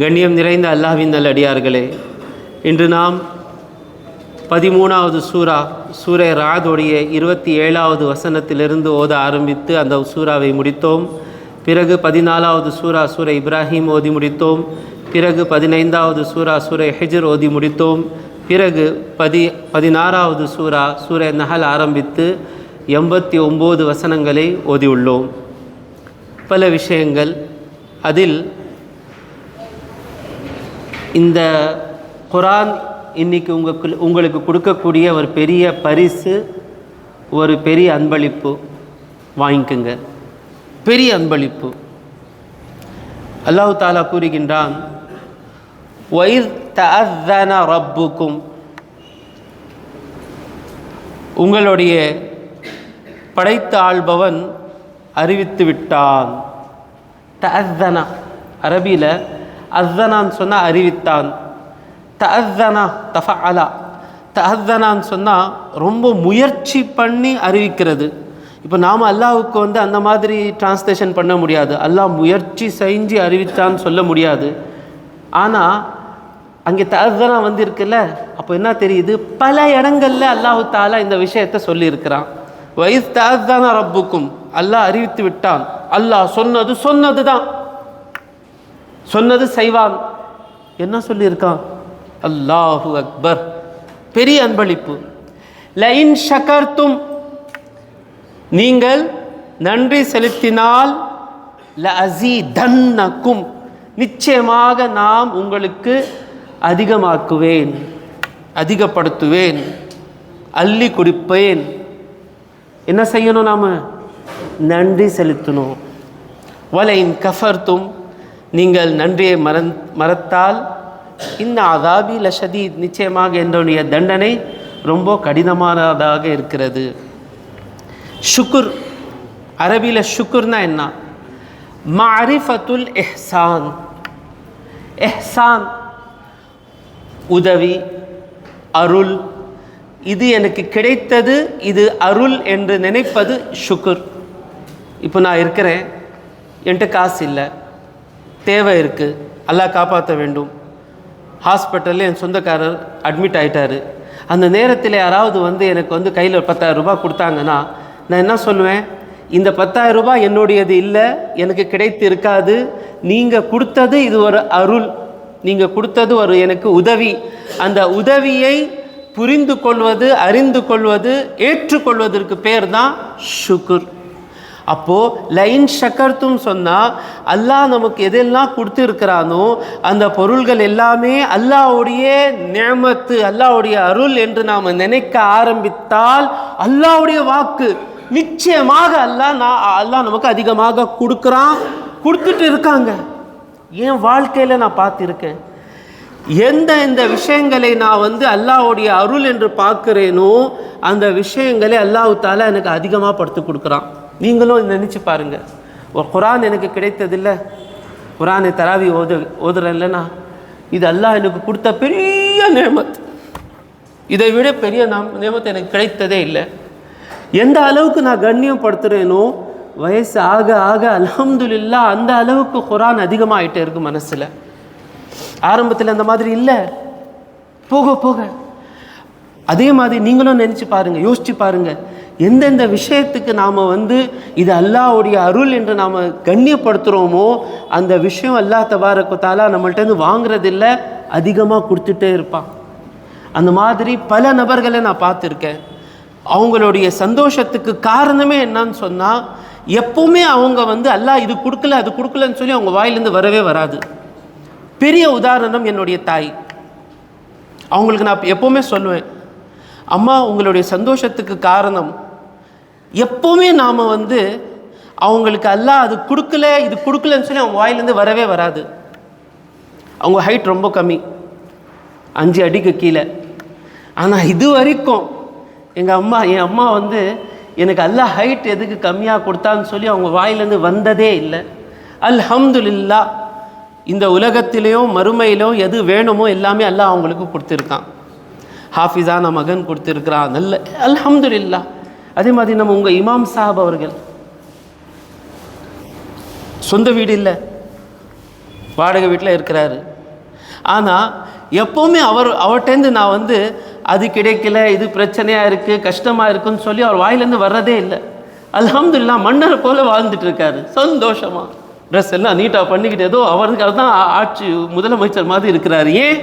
கண்ணியம் நிறைந்த அல்லாஹ்வின் நல்லடியார்களே இன்று நாம் பதிமூணாவது சூரா சூரை ராதோடைய இருபத்தி ஏழாவது வசனத்திலிருந்து ஓத ஆரம்பித்து அந்த சூறாவை முடித்தோம். பிறகு பதினாலாவது சூரா சூரை இப்ராஹிம் ஓதி முடித்தோம். பிறகு பதினைந்தாவது சூரா சூரை ஹெஜர் ஓதி முடித்தோம். பிறகு பதி பதினாறாவது சூரா சூரை நகல் ஆரம்பித்து எண்பத்தி ஒம்பது வசனங்களை ஓதியுள்ளோம் பல விஷயங்கள் அதில் இந்த குரான் இன்னைக்கு உங்களுக்கு உங்களுக்கு கொடுக்கக்கூடிய ஒரு பெரிய பரிசு ஒரு பெரிய அன்பளிப்பு. வாங்கிக்கோங்க. பெரிய அன்பளிப்பு. அல்லாஹு தாலா கூறுகின்றான் ஒயிர் தஅzzன ரப்புக்கும். உங்களுடைய படைத்த ஆள்பவன் அறிவித்து விட்டான். தஅzzன அரபியில் அஸ்தனான்னு சொன்னால் அறிவித்தான். தஅzzனா தஃஅலா தஅzzனான்னு சொன்னால் ரொம்ப முயற்சி பண்ணி அறிவிக்கிறது. இப்போ நாம் அல்லாவுக்கு வந்து அந்த மாதிரி டிரான்ஸ்லேஷன் பண்ண முடியாது. அல்லாஹ் முயற்சி செஞ்சு அறிவித்தான்னு சொல்ல முடியாது. ஆனால் அங்கே தஅzzனா வந்து இருக்குல்ல அப்போ என்ன தெரியுது? பல இடங்களில் அல்லாஹு தாலா இந்த விஷயத்தை சொல்லியிருக்கிறான். வயசு தஅzzனா ரப்புக்கும். அல்லாஹ் அறிவித்து விட்டான். அல்லாஹ் சொன்னது சொன்னது தான் சொன்னது செய்வான் என்ன சொல்லியிருக்கான்? அல்லாஹு அக்பர். பெரிய அன்பளிப்பு. லைன் ஷகர்த்தும் நீங்கள் நன்றி செலுத்தினால் ல தன்னக்கும் நிச்சயமாக நாம் உங்களுக்கு அதிகமாக்குவேன் அதிகப்படுத்துவேன் அள்ளி கொடுப்பேன். என்ன செய்யணும் நாம்? நன்றி செலுத்தணும். வலையின் கஃபர்த்தும் நீங்கள் நன்றியை மறந் மறத்தால் இந்த அதாபி லஷதீத் நிச்சயமாக என்னுடைய தண்டனை ரொம்ப கடினமானதாக இருக்கிறது. ஷுக்குர் அரபியில் ஷுக்குர்னா என்ன? மாரிஃபத்துல் எஹ்சான் எஹ்சான் உதவி அருள் இது எனக்கு கிடைத்தது இது அருள் என்று நினைப்பது ஷுக்குர். இப்போ நான் இருக்கிறேன் என்கிட்ட காசு இல்லை. தேவை இருக்குது எல்லாம் காப்பாற்ற வேண்டும். ஹாஸ்பிட்டலில் என் சொந்தக்காரர் அட்மிட் ஆகிட்டார் அந்த நேரத்தில் யாராவது வந்து எனக்கு வந்து கையில் பத்தாயிரம் ரூபாய் கொடுத்தாங்கன்னா நான் என்ன சொல்லுவேன்? இந்த பத்தாயிரம் ரூபாய் என்னுடையது இல்லை எனக்கு கிடைத்து இருக்காது. நீங்கள் கொடுத்தது இது ஒரு அருள். நீங்கள் கொடுத்தது ஒரு எனக்கு உதவி. அந்த உதவியை புரிந்து கொள்வது அறிந்து கொள்வது ஏற்றுக்கொள்வதற்கு பேர் தான் சுக்குர் அப்போது லைன் ஷக்கர்த்தும் சொன்னால் அல்லாஹ் நமக்கு எதெல்லாம் கொடுத்துருக்கிறானோ அந்த பொருள்கள் எல்லாமே அல்லாவுடைய நியமத்து அல்லாவுடைய அருள் என்று நாம் நினைக்க ஆரம்பித்தால் அல்லாவுடைய வாக்கு நிச்சயமாக அல்லாஹ் நான் அல்லாஹ் நமக்கு அதிகமாக கொடுக்குறான் கொடுத்துட்டு இருக்காங்க. என் வாழ்க்கையில் நான் பார்த்துருக்கேன். எந்த இந்த விஷயங்களை நான் வந்து அல்லாஹ்வுடைய அருள் என்று பார்க்குறேனோ அந்த விஷயங்களை அல்லாஹு தாலா எனக்கு அதிகமாக படுத்து கொடுக்குறான். நீங்களும் நினச்சி பாருங்கள் ஒரு குரான் எனக்கு கிடைத்ததில்ல. குரானை தராவி ஓது ஓதுறேன் இல்லைனா இது அல்லாஹ் எனக்கு கொடுத்த பெரிய நேமத் இதை விட பெரிய நாம் நேமத்தை எனக்கு கிடைத்ததே இல்லை. எந்த அளவுக்கு நான் கண்ணியப்படுத்துகிறேனோ வயசு ஆக ஆக அலமதுல்லா அந்த அளவுக்கு குரான் அதிகமாகிட்டே இருக்குது மனசில். ஆரம்பத்தில் அந்த மாதிரி இல்லை. போக போக. அதே மாதிரி நீங்களும் நினச்சி பாருங்கள் யோசிச்சு பாருங்கள் எந்தெந்த விஷயத்துக்கு நாம் வந்து இது அல்லாவுடைய அருள் என்று நாம் கண்ணியப்படுத்துகிறோமோ அந்த விஷயம் அல்லா தபாரக்கத்தாலா நம்மள்ட்டேருந்து வாங்குறதில்ல அதிகமாக கொடுத்துட்டே இருப்பான். அந்த மாதிரி பல நபர்களை நான் பார்த்துருக்கேன். அவங்களுடைய சந்தோஷத்துக்கு காரணமே என்னன்னு சொன்னால் எப்போவுமே அவங்க வந்து அல்லாஹ் இது கொடுக்கல அது கொடுக்கலன்னு சொல்லி அவங்க வாயிலேருந்து வரவே வராது. பெரிய உதாரணம் என்னுடைய தாய். அவங்களுக்கு நான் எப்போவுமே சொல்லுவேன் அம்மா உங்களுடைய சந்தோஷத்துக்கு காரணம் எப்போவுமே நாம் வந்து அவங்களுக்கு அல்லாஹ் அது கொடுக்கல இது கொடுக்கலன்னு சொல்லி அவங்க வாயிலேருந்து வரவே வராது. அவங்க ஹைட் ரொம்ப கம்மி. அஞ்சு அடிக்கு கீழே. ஆனால் இது வரைக்கும் எங்கள் அம்மா என் அம்மா வந்து எனக்கு அல்லாஹ் ஹைட் எதுக்கு கம்மியாக கொடுத்தான்னு சொல்லி அவங்க வாயிலேருந்து வந்ததே இல்லை. அல்ஹம்துல்லா இந்த உலகத்திலேயும் மறுமையிலும் எது வேணுமோ எல்லாமே அல்லாஹ் அவங்களுக்கு கொடுத்துருக்கான். ஹாஃபிஸான மகன் கொடுத்துருக்குறான். நல்ல அல்ஹம்துல்லா அதே மாதிரி நம்ம உங்கள் இமாம் சாஹப் அவர்கள். சொந்த வீடு இல்லை. வாடகை வீட்டில் இருக்கிறாரு. ஆனால் எப்போவுமே அவர் அவர்கிட்டேருந்து நான் வந்து அது கிடைக்கல இது பிரச்சனையாக இருக்குது கஷ்டமாக இருக்குன்னு சொல்லி அவர் வாயிலேருந்து வர்றதே இல்லை. அல்ஹம்துலில்லாஹ் மன்னரை போல் வாழ்ந்துட்டு இருக்காரு. சந்தோஷமாக ட்ரெஸ் எல்லாம் நீட்டாக பண்ணிக்கிட்டு ஏதோ அவருக்கு அவர் தான் ஆட்சி முதலமைச்சர் மாதிரி இருக்கிறாரு. ஏன்?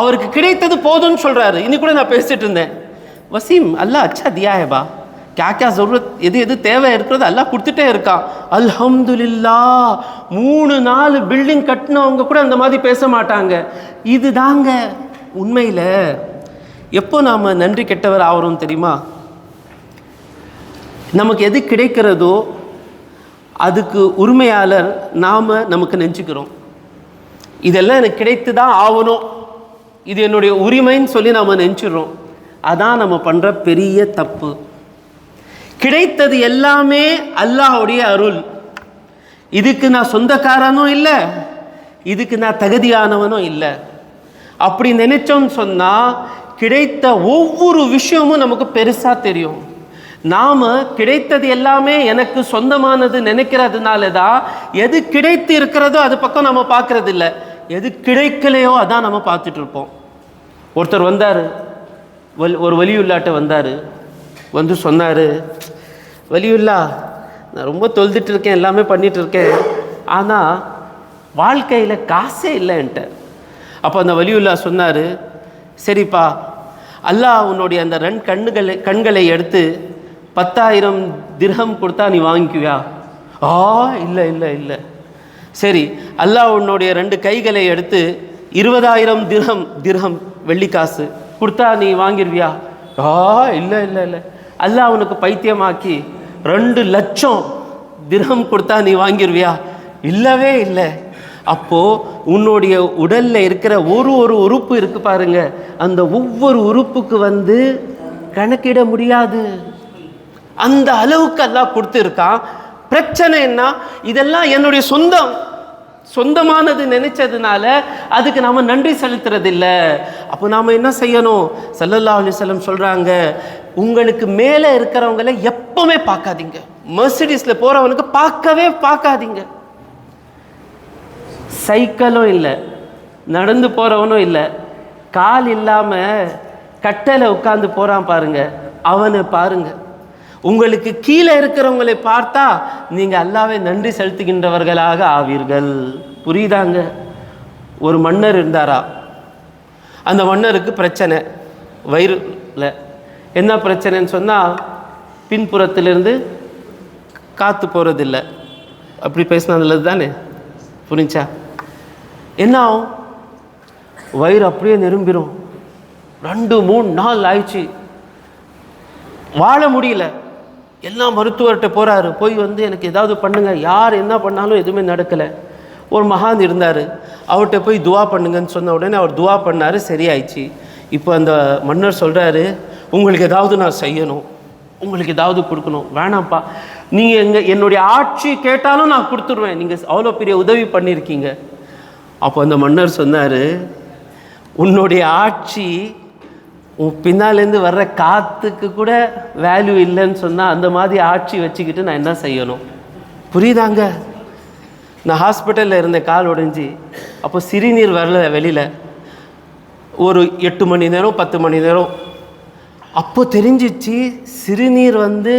அவருக்கு கிடைத்தது போதும்னு சொல்கிறாரு இன்னி கூட நான் பேசிட்டு இருந்தேன். வசீம் அல்லாஹ் அச்சா தியாயபா. ஹேபா கே கே எது எது தேவை இருக்கிறது எல்லாம் கொடுத்துட்டே இருக்கான். அல்ஹம்துலில்லா மூணு நாலு பில்டிங் கட்டினவங்க கூட அந்த மாதிரி பேச மாட்டாங்க. இது தாங்க உண்மையில். எப்போ நாம் நன்றி கெட்டவர் ஆகிறோம் தெரியுமா? நமக்கு எது கிடைக்கிறதோ அதுக்கு உரிமையாளர் நாம் நமக்கு நெஞ்சுக்கிறோம். இதெல்லாம் எனக்கு கிடைத்து தான் ஆகணும் இது என்னுடைய உரிமைன்னு சொல்லி நாம் நெஞ்சிடுறோம் அதான் நம்ம பண்ணுற பெரிய தப்பு. கிடைத்தது எல்லாமே அல்லாஹ்வுடைய அருள். இதுக்கு நான் சொந்தக்காரனும் இல்லை இதுக்கு நான் தகுதியானவனும் இல்லை. அப்படி நினைச்சோம்னு சொன்னால் கிடைத்த ஒவ்வொரு விஷயமும் நமக்கு பெருசாக தெரியும். நாம் கிடைத்தது எல்லாமே எனக்கு சொந்தமானது நினைக்கிறதுனால தான் எது கிடைத்து இருக்கிறதோ அது பக்கம் நம்ம பார்க்கறது இல்லை எது கிடைக்கலையோ அதான் நம்ம பார்த்துட்டு இருப்போம். ஒருத்தர் வந்தார் வல் ஒரு வலியுள்ளாட்ட வந்தார் வந்து சொன்னார் வலியுல்லா நான் ரொம்ப தொழுதுட்டு இருக்கேன் எல்லாமே பண்ணிட்டு இருக்கேன் ஆனால் வாழ்க்கையில் காசே இல்லை என்கிட்ட. அப்போ அந்த வலியுல்லா சொன்னார் சரிப்பா அல்லாஹ் உன்னுடைய அந்த ரெண்டு கண்ணுகளை கண்களை எடுத்து பத்தாயிரம் திர்ஹம் கொடுத்தா நீ வாங்கிக்குவியா? ஆ இல்லை இல்லை இல்லை. சரி அல்லாஹ் உன்னுடைய ரெண்டு கைகளை எடுத்து இருபதாயிரம் திர்ஹம் திர்ஹம் வெள்ளிக்காசு கொடுத்தா நீ வாங்கிடுவியா ஆ இல்லை இல்லை இல்லை. அல்லாஹ் உனக்கு பைத்தியமாக்கி ரெண்டு லட்சம் திரகம் கொடுத்தா நீ வாங்கிடுவியா இல்லவே இல்லை. அப்போ உன்னுடைய உடலில் இருக்கிற ஒரு ஒரு உறுப்பு இருக்கு பாருங்க. அந்த ஒவ்வொரு உறுப்புக்கு வந்து கணக்கிட முடியாது. அந்த அளவுக்கு எல்லாம் கொடுத்துருக்கான். பிரச்சனை என்ன? இதெல்லாம் என்னுடைய சொந்தம். சொந்தமானது நினைச்சதுனால அதுக்கு நாம் நன்றி செலுத்துறதில்லை. அப்போ நாம் என்ன செய்யணும்? சல்லல்லா அலிசல்லம் சொல்கிறாங்க உங்களுக்கு மேலே இருக்கிறவங்கள எப்பவுமே பார்க்காதீங்க. மெர்சிடிஸ்ல போறவனுக்கு பார்க்கவே பார்க்காதீங்க. சைக்கிளும் இல்லை. நடந்து போகிறவனும் இல்லை. கால் இல்லாமல் கட்டையில் உட்காந்து போகிறான் பாருங்க. அவனை பாருங்க. உங்களுக்கு கீழே இருக்கிறவங்களை பார்த்தா நீங்கள் அல்லாவே நன்றி செலுத்துகின்றவர்களாக ஆவீர்கள். புரியுதாங்க? ஒரு மன்னர் இருந்தாரா? அந்த மன்னருக்கு பிரச்சனை. வயிறுல. என்ன பிரச்சனைன்னு சொன்னால் பின்புறத்திலிருந்து காற்று போகிறதில்ல அப்படி பேசினதுல தானே? புரிஞ்சா? என்ன ஆகும்? வயிறு அப்படியே நிரும்பிடும் ரெண்டு மூணு நாள் ஆயிடுச்சு. வாழ முடியல. எல்லாம் மருத்துவர்கிட்ட போகிறாரு போய் வந்து எனக்கு ஏதாவது பண்ணுங்கள் யார் என்ன பண்ணாலும் எதுவுமே நடக்கலை. ஒரு மகான் இருந்தார். அவர்கிட்ட போய் துவா பண்ணுங்கன்னு சொன்ன உடனே அவர் துவா பண்ணார். சரியாயிடுச்சு. இப்போ அந்த மன்னர் சொல்கிறாரு உங்களுக்கு ஏதாவது நான் செய்யணும். உங்களுக்கு ஏதாவது கொடுக்கணும். வேணாம்ப்பா. நீங்கள் எங்கள் என்னுடைய ஆட்சி கேட்டாலும் நான் கொடுத்துருவேன். நீங்கள் அவ்வளோ பெரிய உதவி பண்ணியிருக்கீங்க. அப்போ அந்த மன்னர் சொன்னார் உன்னுடைய ஆட்சி உன் பின்னாலேருந்து வர்ற காற்றுக்கு கூட வேல்யூ இல்லைன்னு சொன்னால் அந்த மாதிரி ஆட்சி வச்சுக்கிட்டு நான் என்ன செய்யணும்? புரியுதாங்க? நான் ஹாஸ்பிட்டலில் இருந்த கால் உடைஞ்சி. அப்போ சிறுநீர் வரல வெளியில். ஒரு எட்டு மணி நேரம் பத்து மணி நேரம் அப்போ தெரிஞ்சிச்சு சிறுநீர் வந்து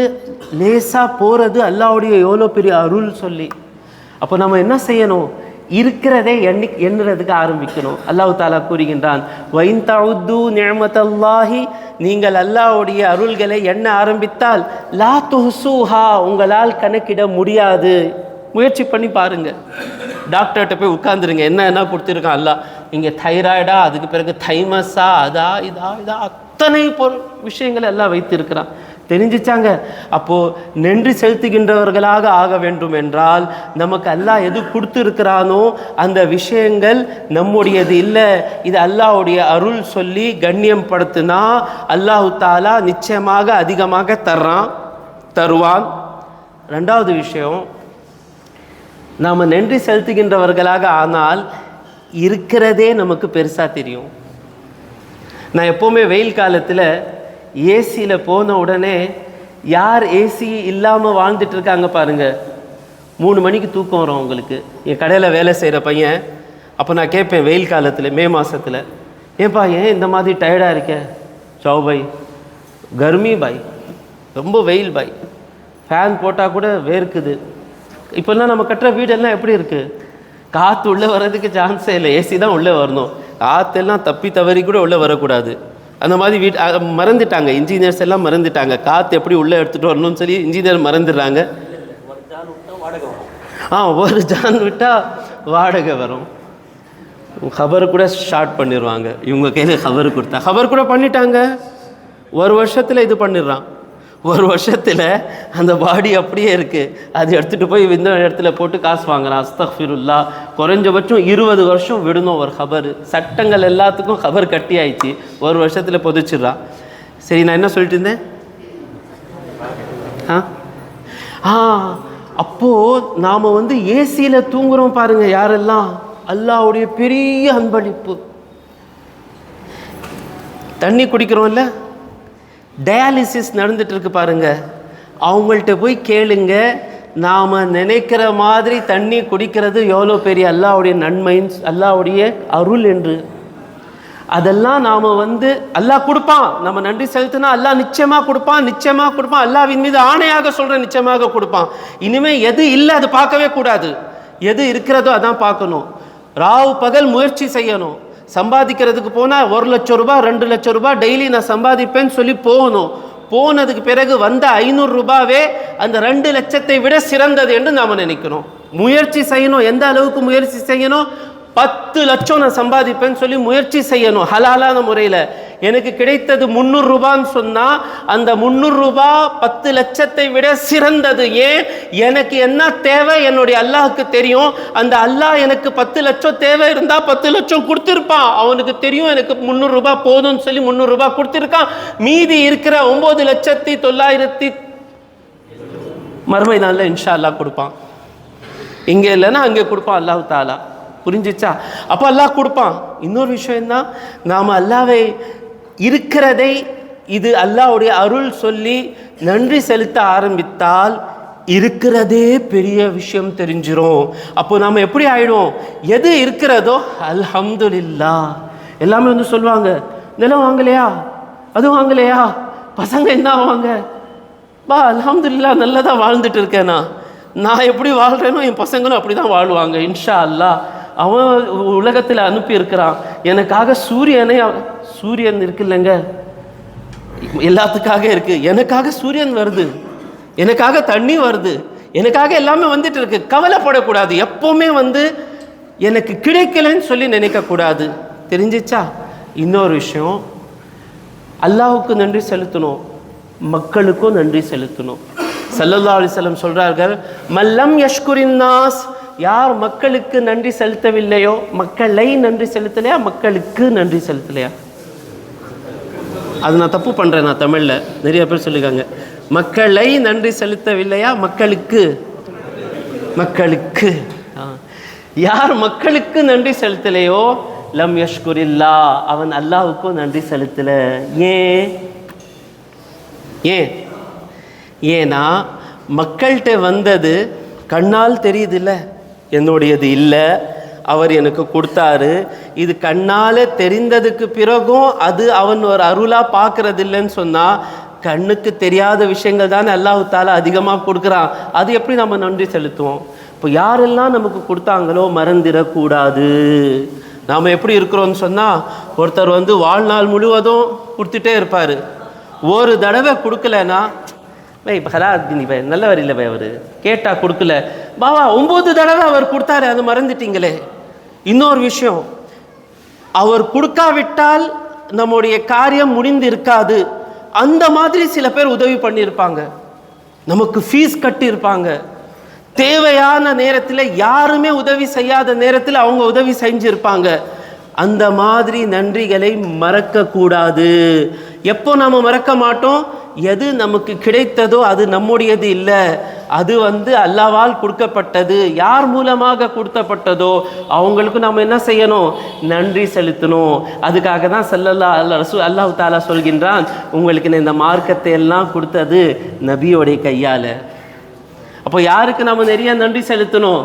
லேசாக போகிறது அல்லாவுடைய எவ்வளோ பெரிய அருள் சொல்லி. அப்போ நம்ம என்ன செய்யணும்? இருக்கிறதே எண்ணி எண்ணுறதுக்கு ஆரம்பிக்கணும். அல்லாஹ் தாலா கூறுகின்றான் வைன் தவுத்து நியமத்தல்லாஹி நீங்கள் அல்லாவுடைய அருள்களை எண்ண ஆரம்பித்தால் லா துஹ்சூஹா உங்களால் கணக்கிட முடியாது. முயற்சி பண்ணி பாருங்கள் டாக்டர்கிட்ட போய் உட்காந்துருங்க என்ன என்ன கொடுத்துருக்கான் அல்லாஹ்? இங்கே தைராய்டா அதுக்கு பிறகு தைமஸா அதா இதா இதா. அத்தனை பொருள் விஷயங்கள் எல்லாம் வைத்திருக்கிறான். தெரிஞ்சிச்சாங்க? அப்போ நன்றி செலுத்துகின்றவர்களாக ஆக வேண்டும் என்றால் நமக்கு அல்லாஹ் எது கொடுத்துருக்கிறானோ அந்த விஷயங்கள் நம்முடையது இல்லை. இது அல்லாஹ்வுடைய அருள் சொல்லி கண்ணியம் படுத்தினா அல்லாஹு தாலா நிச்சயமாக அதிகமாக தர்றான் தருவான். ரெண்டாவது விஷயம் நாம் நன்றி செலுத்துகின்றவர்களாக ஆனால் இருக்கிறதே நமக்கு பெருசாக தெரியும். நான் எப்போவுமே வெயில் காலத்தில் ஏசியில் போன உடனே யார் ஏசி இல்லாமல் வாழ்ந்துட்டு இருக்காங்க பாருங்கள் மூணு மணிக்கு தூக்கம் வரும் உங்களுக்கு என் கடையில் வேலை செய்கிற பையன் அப்போ நான் கேட்பேன் வெயில் காலத்தில் மே மாதத்தில் ஏன்பா ஏன் இந்த மாதிரி டயர்டாக இருக்க? சௌ பாய் கர்மி பாய் ரொம்ப வெயில் பாய். ஃபேன் போட்டால் கூட வேர்க்குது. இப்போல்லாம் நம்ம கட்டுற வீடெல்லாம் எப்படி இருக்குது காற்று உள்ளே வர்றதுக்கு சான்ஸே இல்லை. ஏசி தான் உள்ளே வரணும். காற்றெல்லாம் தப்பி தவறி கூட உள்ளே வரக்கூடாது. அந்த மாதிரி வீட் மறந்துட்டாங்க. இன்ஜினியர்ஸ் எல்லாம் மறந்துட்டாங்க. காற்று எப்படி உள்ளே எடுத்துகிட்டு வரணும்னு சொல்லி இன்ஜினியர் மறந்துடுறாங்க. ஆ ஒரு ஜான் விட்டால் வாடகை வரும். ஹபர் கூட ஷார்ட் பண்ணிடுவாங்க இவங்க கையில் ஹவர் கொடுத்தா. ஹவர் கூட பண்ணிட்டாங்க. ஒரு வருஷத்தில் இது பண்ணிடுறான். ஒரு வருஷத்தில் அந்த பாடி அப்படியே இருக்குது அது எடுத்துகிட்டு போய் இந்த இடத்துல போட்டு காசு வாங்குறான். அஸ்தஃபிருல்லா குறைஞ்சபட்சம் இருபது வருஷம் விடணும் ஒரு ஹபர் சட்டங்கள் எல்லாத்துக்கும் ஹபர் கட்டி ஆயிடுச்சு. ஒரு வருஷத்தில் புதைச்சிடுறான். சரி நான் என்ன சொல்லிட்டு இருந்தேன்? ஆ? ஆ அப்போது நாம் வந்து ஏசியில் தூங்குறோம் பாருங்கள் யாரெல்லாம்? அல்லாவுடைய பெரிய அன்பளிப்பு. தண்ணி குடிக்கிறோம்ல? டயாலிசிஸ் நடந்துட்டு பாருங்கள் அவங்கள்ட்ட போய் கேளுங்க. நாம் நினைக்கிற மாதிரி தண்ணி குடிக்கிறது எவ்வளோ பெரிய அல்லாவுடைய நன்மைன்னு அல்லாவுடைய அருள் என்று. அதெல்லாம் நாம் வந்து அல்லாஹ் கொடுப்பான். நம்ம நன்றி செலுத்தினா அல்லாஹ் நிச்சயமாக கொடுப்பான் நிச்சயமாக கொடுப்பான். அல்லாவின் மீது ஆணையாக சொல்கிறேன் நிச்சயமாக கொடுப்பான். இனிமேல் எது இல்லை அது பார்க்கவே கூடாது. எது இருக்கிறதோ அதான் பார்க்கணும். ராவு பகல் முயற்சி செய்யணும். சம்பாதிக்கிறதுக்கு போனால் ஒரு லட்சம் ரூபாய் ரெண்டு லட்சம் ரூபாய் டெய்லி நான் சம்பாதிப்பேன்னு சொல்லி போகணும். போனதுக்கு பிறகு வந்த ஐநூறு ரூபாவே அந்த ரெண்டு லட்சத்தை விட சிறந்தது என்று நாம் நினைக்கிறோம். முயற்சி செய்யணும். எந்த அளவுக்கு முயற்சி செய்யணும்? பத்து லட்சம் நான் சம்பாதிப்பேன்னு சொல்லி முயற்சி செய்யணும் ஹலாலான முறையில். எனக்கு கிடைத்தது முந்நூறு ரூபான்னு சொன்னால் அந்த முந்நூறு பத்து லட்சத்தை விட சிறந்தது. ஏன்? எனக்கு என்ன தேவை? என்னுடைய அல்லாஹுக்கு தெரியும். அந்த அல்லாஹ் எனக்கு பத்து லட்சம் தேவை இருந்தால் பத்து லட்சம் கொடுத்துருப்பான். அவனுக்கு தெரியும் எனக்கு முந்நூறுரூபா போதும்னு சொல்லி முந்நூறு கொடுத்துருக்கான். மீதி இருக்கிற ஒம்பது லட்சத்தி தொள்ளாயிரத்தி மறுமை நாளில் இன்ஷா அல்லாஹ் கொடுப்பான். இங்கே இல்லைன்னா அங்கே கொடுப்பான் அல்லாஹ் தாலா புரிஞ்சிச்சா? அப்போ அல்லாஹ் கொடுப்பான். இன்னொரு விஷயம் என்ன? நாம் அல்லாவை இருக்கிறதை இது அல்லாவுடைய அருள் சொல்லி நன்றி செலுத்த ஆரம்பித்தால் இருக்கிறதே பெரிய விஷயம் தெரிஞ்சிடும் அப்போ நாம் எப்படி ஆயிடும் எது இருக்கிறதோ? அல்ஹம்துலில்லா. எல்லாமே வந்து சொல்லுவாங்க. நிலம் வாங்கலையா? அதுவும் வாங்கலையா? பசங்க என்ன ஆவாங்க பா அல்ஹம்துல்லா நல்லா தான் வாழ்ந்துட்டு இருக்கேன் நான். நான் எப்படி வாழ்கிறேனோ என் பசங்களும் அப்படி தான் வாழ்வாங்க இன்ஷா அல்லாஹ். அவன் உலகத்தில் அனுப்பியிருக்கிறான். எனக்காக சூரியனை சூரியன் இருக்கு இல்லைங்க எல்லாத்துக்காக இருக்கு. எனக்காக சூரியன் வருது. எனக்காக தண்ணி வருது. எனக்காக எல்லாமே வந்துட்டு இருக்கு. கவலைப்படக்கூடாது. எப்போவுமே வந்து எனக்கு கிடைக்கலன்னு சொல்லி நினைக்கக்கூடாது. தெரிஞ்சிச்சா? இன்னொரு விஷயம். அல்லாவுக்கு நன்றி செலுத்தணும். மக்களுக்கும் நன்றி செலுத்தணும். சல்லல்லா அலிசல்லம் சொல்கிறார்கள் மல்லம் யஷ்குரின் நாஸ் யார் மக்களுக்கு நன்றி செலுத்தவில்லையோ மக்களை நன்றி செலுத்தலையா மக்களுக்கு நன்றி செலுத்தலையா? அது நான் தப்பு பண்ணுறேன் நான் தமிழில். நிறைய பேர் சொல்லியிருக்காங்க மக்களை நன்றி செலுத்தவில்லையா மக்களுக்கு? மக்களுக்கு. யார் மக்களுக்கு நன்றி செலுத்தலையோ லம் யஷ்குரில்லா அவன் அல்லாவுக்கும் நன்றி செலுத்தல. ஏன் ஏன் ஏன்னா மக்கள்கிட்ட வந்தது கண்ணால் தெரியுதுல்ல. என்னுடையது இல்லை. அவர் எனக்கு கொடுத்தாரு. இது கண்ணால் தெரிந்ததுக்கு பிறகும் அது அவன் ஒரு அருளாக பார்க்கறது இல்லைன்னு சொன்னால் கண்ணுக்கு தெரியாத விஷயங்கள் தானே அல்லாஹு தாலா அதிகமாக கொடுக்குறான். அது எப்படி நம்ம நன்றி செலுத்துவோம்? இப்போ யாரெல்லாம் நமக்கு கொடுத்தாங்களோ மறந்துடக்கூடாது. நாம் எப்படி இருக்கிறோம்னு சொன்னால் ஒருத்தர் வந்து வாழ்நாள் முழுவதும் கொடுத்துட்டே இருப்பார். ஒரு தடவை கொடுக்கலன்னா பை இப்போ நீ பை நல்லவர் இல்லை பை அவர். கேட்டால் கொடுக்கல. பாவா ஒம்பது தடவை அவர் கொடுத்தாரு அது மறந்துட்டீங்களே. இன்னொரு விஷயம் அவர் கொடுக்காவிட்டால் நம்முடைய காரியம் முடிந்து இருக்காது அந்த மாதிரி சில பேர் உதவி பண்ணியிருப்பாங்க. நமக்கு ஃபீஸ் கட்டியிருப்பாங்க. தேவையான நேரத்தில் யாருமே உதவி செய்யாத நேரத்தில் அவங்க உதவி செஞ்சிருப்பாங்க. அந்த மாதிரி நன்றிகளை மறக்கக்கூடாது. எப்போ நம்ம மறக்க மாட்டோம்? எது நமக்கு கிடைத்ததோ அது நம்முடையது இல்லை. அது வந்து அல்லாவால் கொடுக்கப்பட்டது. யார் மூலமாக கொடுக்கப்பட்டதோ அவங்களுக்கு நம்ம என்ன செய்யணும்? நன்றி செலுத்தணும். அதுக்காக தான் செல்லல்லா அல்ல ரசூ அல்லாஹ் தாலா சொல்கின்றான் உங்களுக்கு இந்த மார்க்கத்தை எல்லாம் கொடுத்தது நபியோடைய கையால். அப்போ யாருக்கு நம்ம நிறைய நன்றி செலுத்தணும்?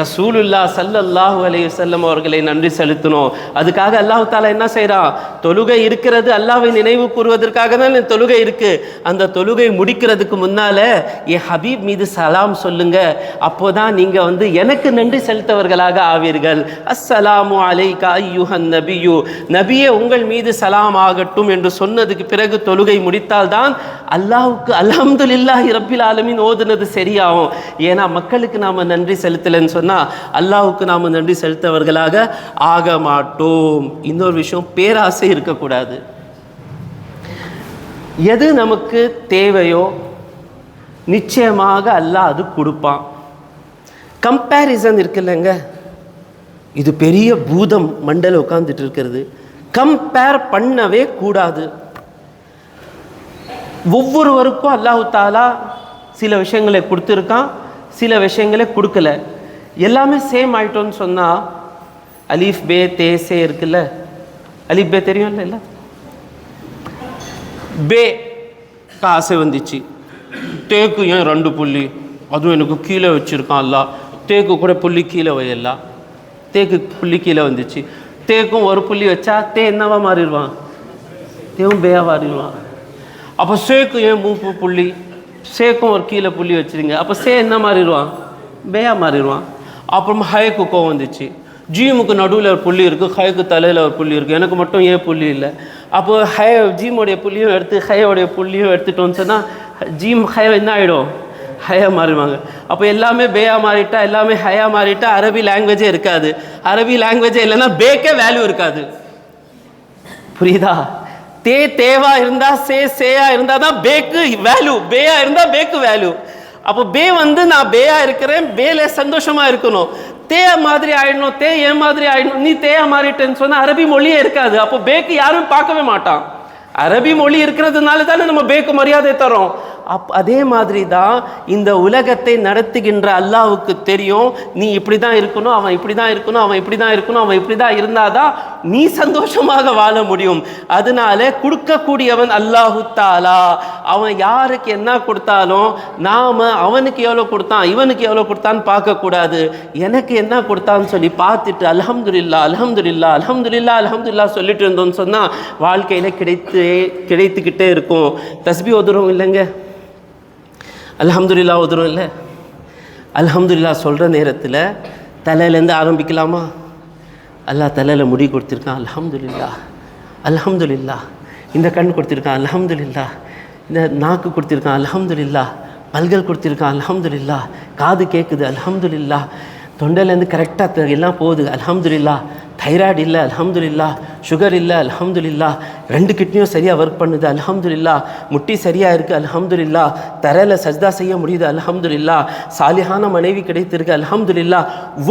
ரசூலுல்லா சல்லல்லாஹு அலைஹி செல்லம் அவர்களை நன்றி செலுத்தணும் அதுக்காக அல்லாஹு தாலா என்ன செய்கிறான் தொழுகை இருக்கிறது அல்லாஹை நினைவு கூறுவதற்காக தான் தொழுகை இருக்கு. அந்த தொழுகை முடிக்கிறதுக்கு முன்னால என் ஹபீப் மீது சலாம் சொல்லுங்க. அப்போதான் நீங்கள் வந்து எனக்கு நன்றி செலுத்தவர்களாக ஆவீர்கள். அஸ்ஸலாமு அலைகா ஐயுஹன் நபியு. நபியே உங்கள் மீது சலாம் ஆகட்டும் என்று சொன்னதுக்கு பிறகு தொழுகை முடித்தால்தான் அல்லாஹ்வுக்கு அல்ஹம்துலில்லாஹி ரப்பில் ஆலமின் ஓதுனது சரியாகும். ஏன்னா மக்களுக்கு நாம் நன்றி செலுத்தலைன்னு சொன்னால் அல்லாவுக்கு நாம நன்றி செலுத்தவர்களாக ஆக மாட்டோம். இன்னொரு விஷயம் பேராசை இருக்கக்கூடாது. எது நமக்கு தேவையோ நிச்சயமாக அல்லாஹ் அது கொடுப்பான். கம்பேரிசன் இருக்குல்லங்க. இது பெரிய பூதம் மண்டல உட்காந்துட்டு இருக்கிறது. கம்பேர் பண்ணவே கூடாது. ஒவ்வொருவருக்கும் அல்லாஹு தாலா சில விஷயங்களை கொடுத்துருக்கான் சில விஷயங்களை கொடுக்கல. எல்லாமே சேம் ஆயிட்டோன்னு சொன்னால் அலீஃப் பே தே சே இருக்குல்ல? அலீஃப் பே தெரியும்ல இல்லை? பே ஆசை வந்துச்சு. தேக்கு ஏன் ரெண்டு புள்ளி? அதுவும் எனக்கு கீழே வச்சுருக்கான் அல்லா தேக்கு கூட புள்ளி கீழே வையலாம் தேக்கு புள்ளி கீழே வந்துச்சு. தேக்கும் ஒரு புள்ளி வச்சா தே என்னவா மாறிடுவான்? தேவும் பேயா மாறிடுவான். அப்போ சேக்கு ஏன் மூப்பு புள்ளி? சேக்கும் ஒரு கீழே புள்ளி வச்சுருங்க. அப்போ சே என்ன மாறிடுவான்? பேயா மாறிடுவான். அப்புறம் ஹயக்கு கோவம் வந்துச்சு. ஜீமுக்கு நடுவில் ஒரு புள்ளி இருக்குது ஹயக்கு தலையில் ஒரு புள்ளி இருக்குது எனக்கு மட்டும் ஏன் புள்ளி இல்லை. அப்போ ஹய ஜீமுடைய புள்ளியும் எடுத்து ஹயோடைய புள்ளியும் எடுத்துட்டோம்னு சொன்னால் ஜீம் ஹய என்ன ஆகிடும் ஹயா மாறிடுவாங்க. அப்போ எல்லாமே பேயா மாறிட்டா எல்லாமே ஹயா மாறிட்டா அரபி லாங்குவேஜே இருக்காது. அரபி லாங்குவேஜே இல்லைன்னா பேக்கே வேல்யூ இருக்காது. புரியுதா? தே தேவா இருந்தா சே சேயா இருந்தா தான் பேக்கு வேல்யூ பேயா இருந்தா பேக்கு வேல்யூ அப்போ பே வந்து நான் பேயா இருக்கிறேன் பேல சந்தோஷமா இருக்கணும். தே மாதிரி ஆயிடணும் தே ஏ மாதிரி ஆயிடணும் நீ தேயா மாறிட்டேன்னு சொன்னா அரபி மொழியே இருக்காது. அப்போ பேக்கு யாரும் பார்க்கவே மாட்டான். அரபி மொழி இருக்கிறதுனால தானே நம்ம பேக்கு மரியாதை தரோம். அப் அதே மாதிரி தான் இந்த உலகத்தை நடத்துகின்ற அல்லாவுக்கு தெரியும். நீ இப்படி தான் இருக்கணும் அவன் இப்படி தான் இருக்கணும் அவன் இப்படி தான் இருக்கணும் அவன் இப்படி தான் இருந்தாதான் நீ சந்தோஷமாக வாழ முடியும். அதனால கொடுக்கக்கூடியவன் அல்லாஹு தாலா. அவன் யாருக்கு என்ன கொடுத்தாலும் நாம் அவனுக்கு எவ்வளோ கொடுத்தான் இவனுக்கு எவ்வளோ கொடுத்தான்னு பார்க்கக்கூடாது. எனக்கு என்ன கொடுத்தான்னு சொல்லி பார்த்துட்டு அல்ஹம்துலில்லா அல்ஹம்துலில்லா அல்ஹம்துலில்லா அல்ஹம்துலில்லா சொல்லிட்டு இருந்தோம்னு சொன்னால் வாழ்க்கையில் கிடைத்து கிடைத்துக்கிட்டே இருக்கும். தஸ்பி ஒதுரும் இல்லைங்க? அலமதுல்லா ஒதுரும் இல்லை. அலமதுல்லா சொல்கிற நேரத்தில் தலையிலேருந்து ஆரம்பிக்கலாமா? அல்லாஹ் தலையில் முடி கொடுத்துருக்கான் அலமதுல்லா அலமதுல்லா இந்த கண் கொடுத்துருக்கான் அலமதுல்லா இந்த நாக்கு கொடுத்துருக்கான் அலமதுல்லா பல்கள் கொடுத்துருக்கான் அலமதுல்லா காது கேட்குது அலமதுல்லா தொண்டையிலேருந்து கரெக்டாக எல்லாம் போகுது அலமதுல்லா தைராய்டு இல்லை அலமதுல்லா சுகர் இல்லை அலமதுல்லா ரெண்டு கிட்னியும் சரியாக ஒர்க் பண்ணுது அலமதுல்லா முட்டி சரியாக இருக்குது அலமதுல்லா தரையில் சஜ்தா செய்ய முடியுது அலமதுல்லா சாலிஹான மனைவி கிடைத்திருக்கு அலமதுல்லா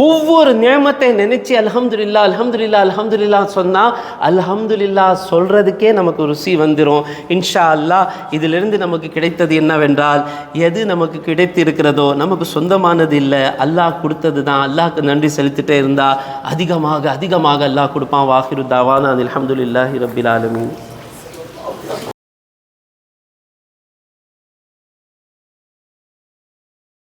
ஒவ்வொரு நியமத்தை நினைச்சு அலமதுல்லா அலமதுல்லா அலமதுல்லா சொன்னால் அலமதுல்லா சொல்கிறதுக்கே நமக்கு ருசி வந்துடும் இன்ஷா அல்லாஹ் இதிலிருந்து நமக்கு கிடைத்தது என்னவென்றால் எது நமக்கு கிடைத்திருக்கிறதோ நமக்கு சொந்தமானது இல்லை. அல்லாஹ் கொடுத்தது தான். அல்லாஹ்க்கு நன்றி செலுத்திட்டே இருந்தால் அதிகமாக அதிகமாக அல்லாஹ் கொடுப்பான். வாஹிரு தாவானா அல்ஹம்துலில்லாஹி ரப்பில் ஆலமீன்.